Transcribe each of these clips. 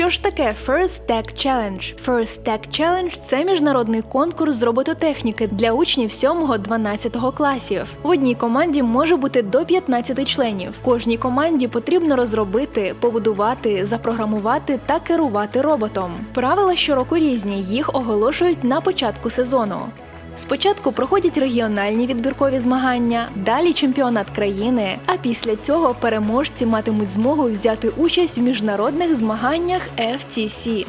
Що ж таке First Tech Challenge? First Tech Challenge – це міжнародний конкурс з робототехніки для учнів 7-12 класів. В одній команді може бути до 15 членів. Кожній команді потрібно розробити, побудувати, запрограмувати та керувати роботом. Правила щороку різні, їх оголошують на початку сезону. Спочатку проходять регіональні відбіркові змагання, далі чемпіонат країни. А після цього переможці матимуть змогу взяти участь в міжнародних змаганнях FTC.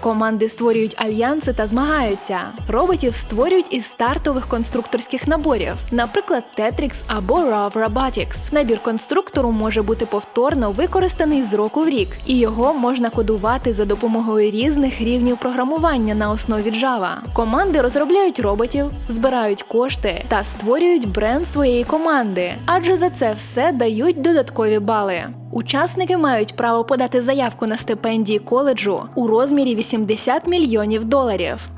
Команди створюють альянси та змагаються. Роботів створюють із стартових конструкторських наборів, наприклад, Tetrix або RAV Robotics. Набір конструктору може бути повторно використаний з року в рік, і його можна кодувати за допомогою різних рівнів програмування на основі Java. Команди розробляють роботів, збирають кошти та створюють бренд своєї команди, адже за це все дають додаткові бали. Учасники мають право подати заявку на стипендії коледжу у розмірі 80 мільйонів доларів.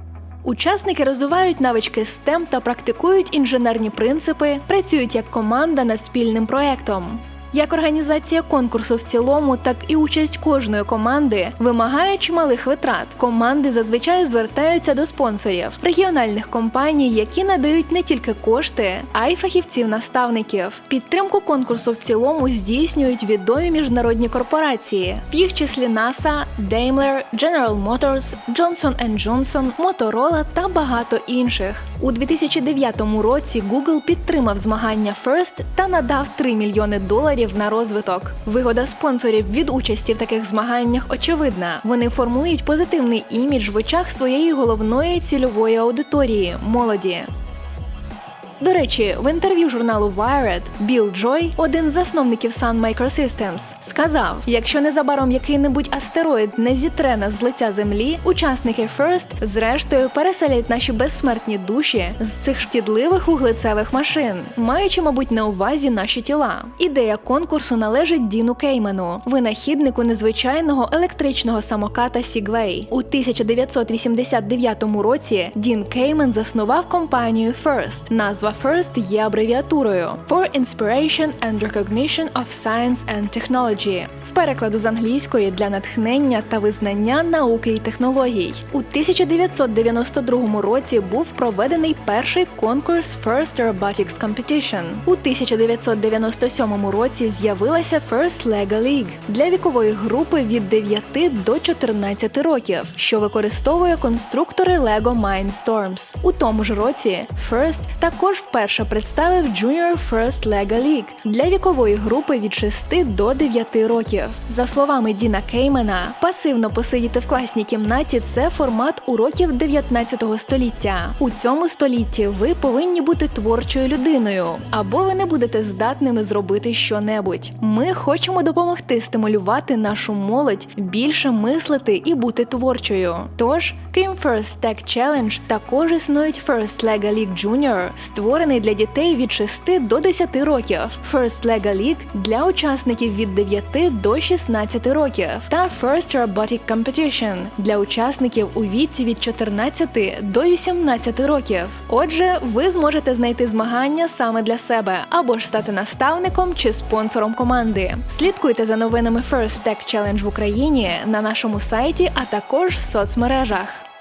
Учасники розвивають навички STEM та практикують інженерні принципи, працюють як команда над спільним проектом. Як організація конкурсу в цілому, так і участь кожної команди вимагають чималих витрат. Команди зазвичай звертаються до спонсорів, регіональних компаній, які надають не тільки кошти, а й фахівців-наставників. Підтримку конкурсу в цілому здійснюють відомі міжнародні корпорації, в їх числі NASA, Daimler, General Motors, Johnson Johnson, Motorola та багато інших. У 2009 році Google підтримав змагання First та надав 3 мільйони доларів на розвиток. Вигода спонсорів від участі в таких змаганнях очевидна. Вони формують позитивний імідж в очах своєї головної цільової аудиторії молоді. До речі, в інтерв'ю журналу Wired Білл Джой, один з засновників Sun Microsystems, сказав: якщо незабаром який-небудь астероїд не зітре нас з лиця землі, учасники First зрештою переселять наші безсмертні душі з цих шкідливих вуглецевих машин, маючи, мабуть, на увазі наші тіла. Ідея конкурсу належить Діну Кеймену, винахіднику незвичайного електричного самоката Segway. У 1989 році Дін Кеймен заснував компанію First. Назва First є абревіатурою For Inspiration and Recognition of Science and Technology. В перекладу з англійської для натхнення та визнання науки і технологій. У 1992 році був проведений перший конкурс First Robotics Competition. У 1997 році з'явилася First Lego League для вікової групи від 9 до 14 років, що використовує конструктори Lego Mindstorms. У тому ж році First також вперше представив Junior First Lego League для вікової групи від 6 до 9 років. За словами Діна Кеймена, пасивно посидіти в класній кімнаті це формат уроків 19 століття. У цьому столітті ви повинні бути творчою людиною, або ви не будете здатними зробити що-небудь. Ми хочемо допомогти стимулювати нашу молодь більше мислити і бути творчою. Тож, крім First Tech Challenge, також існують First Lego League Junior, створений для дітей від 6 до 10 років, First Lego League для учасників від 9 до 16 років, та First Robotic Competition для учасників у віці від 14 до 18 років. Отже, ви зможете знайти змагання саме для себе або ж стати наставником чи спонсором команди. Слідкуйте за новинами First Tech Challenge в Україні на нашому сайті, а також в соцмережах.